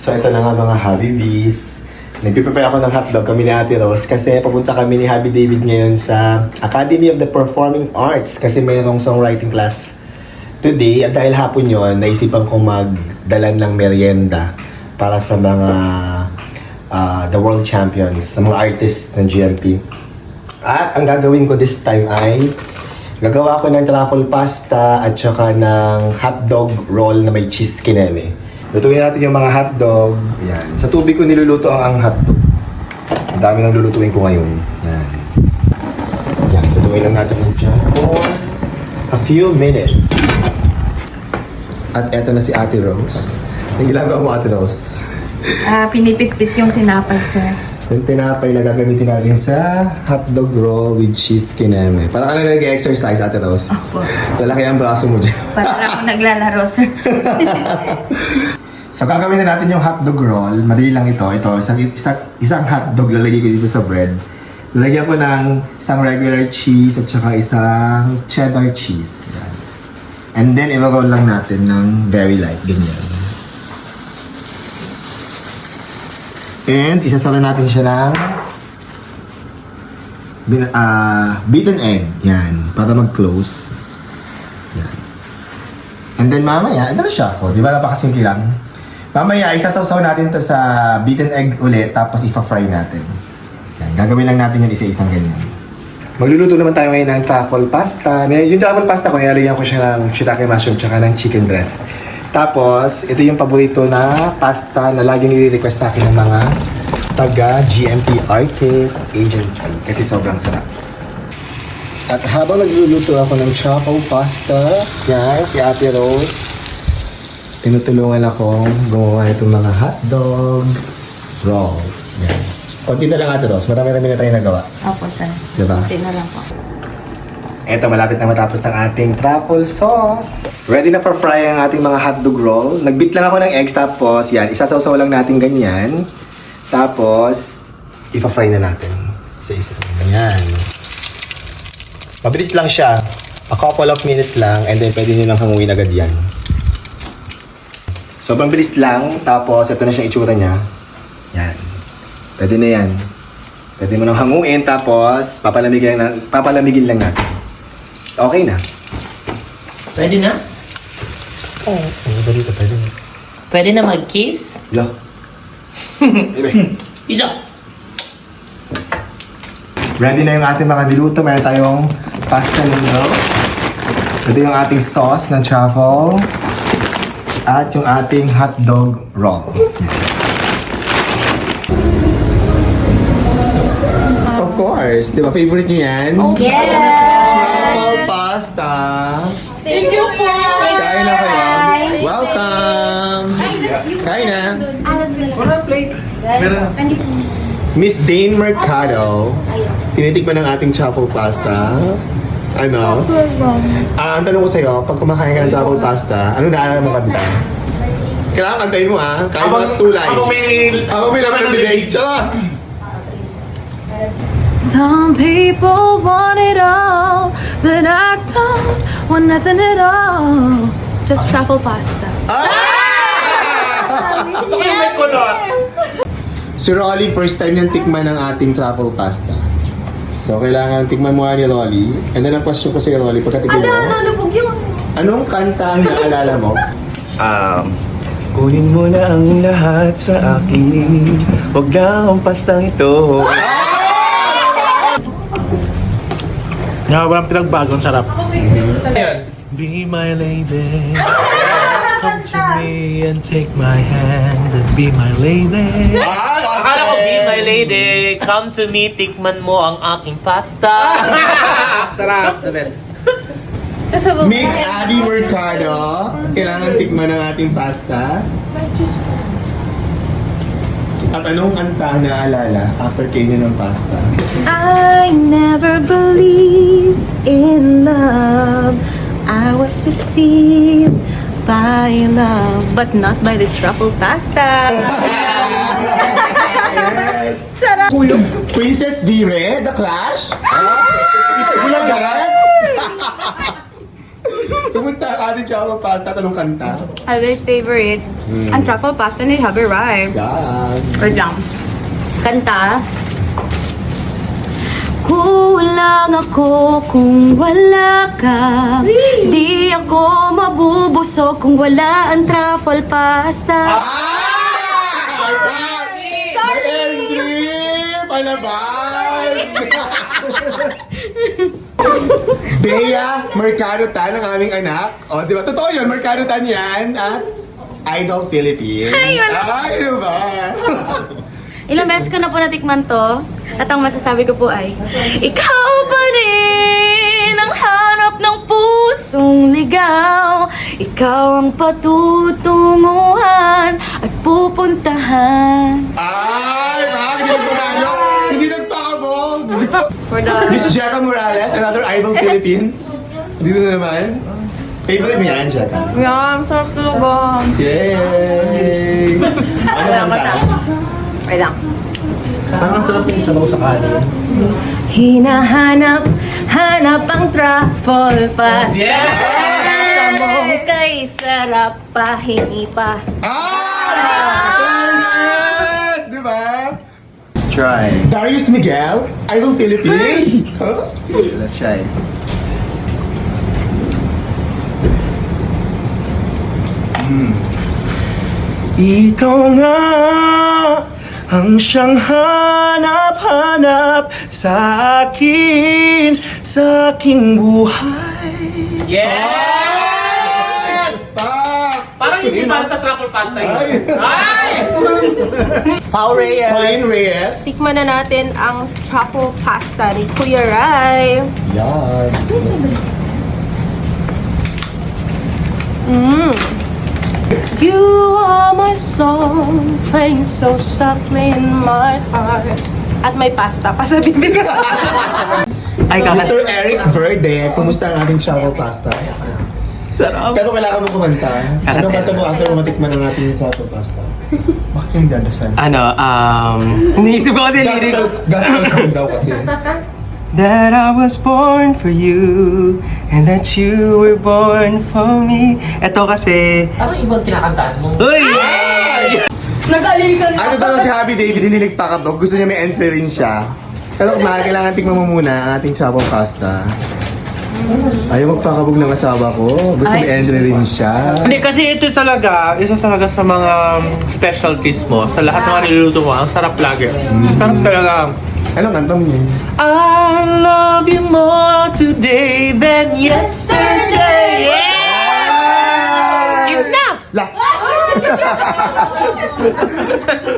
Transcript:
So ito na nga mga Habibis. Nagpiprepare ako ng hotdog kami ni Ate Rose kasi papunta kami ni Happy David ngayon sa Academy of the Performing Arts kasi mayroong songwriting class today at dahil hapon yon naisipan kong magdalan ng merienda para sa mga ah, the world champions, sa mga artists ng GMP. At ang gagawin ko this time ay gagawa ko ng truffle pasta at saka ng hotdog roll na may cheese kineme. Lutuin natin yung mga hotdog. Yan. Sa tubig ko niluluto ang, ang hotdog. Ang dami nang lulutuin ko ngayon. Yan. Yan. Lutuin lang natin yung dyan for a few minutes. At eto na si Ate Rose. Ang ginagawa mo Ate Rose. Ah, pinipit-pit yung tinapay, sir. Yung tinapay na gagamitin natin sa hotdog roll with cheese kineme. Parang ka na nag-exercise, Ate Rose. Opo. Lalaki ang braso mo dyan. Para ako naglalaro, sir. So gagawin na natin yung hotdog roll. Madali lang ito. Ito, isang, isang, isang hotdog lalagay ko dito sa bread. Lalagyan ko ng isang regular cheese at saka isang cheddar cheese. Yan. And then, i-roll lang natin ng very light. Ganyan. And, isasala natin siya ng ah, beaten egg. Yan. Para mag-close. Yan. And then mamaya, ito na siya. O, di ba napakasimple lang? Mamaya, isasawsaw natin to sa beaten egg ulit, tapos ipa-fry natin. Yan, gagawin lang natin yung isa-isang ganyan. Magluluto naman tayo ngayon ng truffle pasta. Yung truffle pasta ko, nilalagyan ko siya ng shiitake mushroom tsaka ng chicken breast. Tapos, ito yung paborito na pasta na laging nire-request sa akin ng mga taga GMP Artist Agency kasi sobrang sarap. At habang nagluluto ako ng truffle pasta, yan, si Ate Rose, tinutulungan akong gumawa itong mga hotdog rolls. Yan. Konti na lang Ate Rose, marami-rami na tayo nagawa. Opo, sir. Diba? Kunti na lang po. Eto, malapit na matapos ang ating truffle sauce. Ready na for fry ang ating mga hotdog roll. Nagbit lang ako ng eggs, tapos yan, isasawsaw lang natin ganyan. Tapos, ipa-fry na natin sa isa. Ganyan. Mabilis lang siya. A couple of minutes lang, and then pwede nyo lang hanguin agad yan. Sobrang bilis lang, tapos ito na siya itsura niya. Yan. Pwede na yan. Pwede mo nang hanguin, tapos papalamigin, na, papalamigin lang natin. So, okay na. Pwede na? Oo. Oh, dali ka, pwede na. Pwede na mag-kiss? Lo. Anyway, Isa! ready na yung ating mga niluto. Meron tayong pasta noodles. Ito yung ating sauce ng truffle. At yung ating hotdog roll. Of course. Di ba favorite niyo yan? Yes! Truffle pasta. Thank you po! Kain na kayo. Welcome! Kain na. Miss Dane Mercado, tinitikman ng ating truffle pasta. Ano? Ah, ang tanong ko sa'yo, pag kumakain ka ng truffle pasta, ano naalala mo kanta? Kailangan kantahin mo ah. Kahit mga two lines. Ako may... Ako may laman ng bibig. Tsaka! Some people want it all, but I don't want nothing at all. Just truffle pasta. Gusto ko yung may kulot. Si Rolly, first time niyang tikman ng ating truffle pasta. So, kailangan tikman mo nga ni Rolly. And then, ang question ko sa Rolly, pagkatikman mo, nalubog yung... anong kanta ang naalala mo? Um, kunin mo na ang lahat sa akin. Huwag na ang pastang ito. Nga, walang pinagbago. Ang sarap. Be my lady. Come to me and take my hand and be my lady. Be my lady, come to me, tikman mo ang aking pasta. Sarap. The best. Miss Abby Mercado, kailangan tikman ng ating pasta. At anong kanta naalala after kainin ng pasta? I never believed in love. I was deceived by love, but not by this truffle pasta. Princess Vire, The Clash? Bulagat? Kumusta ang ating chocolate pasta? Tanong kanta. Always favorite. Ang truffle pasta ni Happy Rye. Yan. Wait lang. Kanta. Kulang ako kung wala ka Di ako mabubusog kung wala ang truffle pasta Sorry! Palabas! Bea Mercado Tan ang aming anak. O, di ba? Totoo yun, Mercado Tan yan. At Idol Philippines. Ay, yun. Ay, ano ba? Ilang beses ko na po natikman to At ang masasabi ko po ay Ikaw pa rin ang hanap ng pusong ligaw Ikaw ang patutunguhan at pupuntahan Ay, bakit hindi nagpanalo? Hindi nagpakabog. For the... Miss Jeka Morales, another Idol Philippines. Dito na naman. Favorite mo yan, Jeka? Yeah, sarap talaga. Yay! Ano kanta? Wait lang. Parang ang sarap yung sabaw sa kanin. Hinahanap, hanap ang truffle pasta Sa mong kay sarap pahingi pa Ah! Fairness! Di ba? Let's try. Darius Miguel, Idol Philippines. Huh? Let's try. Ikaw nga ang siyang hanap-hanap sa akin, sa aking buhay. Yes! Hindi para sa truffle pasta yun. Ay! Pao Reyes. Pauline Reyes. Tikman na natin ang truffle pasta ni Kuya Rai. Yes. You are my song, playing so softly in my heart. At may pasta pa sa bibig. Ay, Mr. Eric Verde, kumusta ang ating chocolate pasta? Sarap. Pero kailangan mo kumanta. Anong kanta mo after mo matikman ang ating chocolate pasta? Bakit yung dadasal? Ano, um, iniisip ko kasi lirik ko. Gospel, gospel song daw kasi. That I was born for you and that you were born for me. Ito kasi... Parang ibang kinakantaan mo. Uy! Ano daw si Happy David, hinilig pa kabog. Gusto niya may entry rin siya. Pero mahal, kailangan tingnan mo muna ang ating chocolate pasta. Ayaw magpakabog ng asawa ko. Gusto may entry rin siya. Hindi, kasi ito talaga, isa talaga sa mga specialties mo. Sa lahat ng mga niluluto mo, ang sarap lagi. Sarap talaga. Anong kanta mo yun? I love you more today than yesterday. Yeah! Kiss na! La!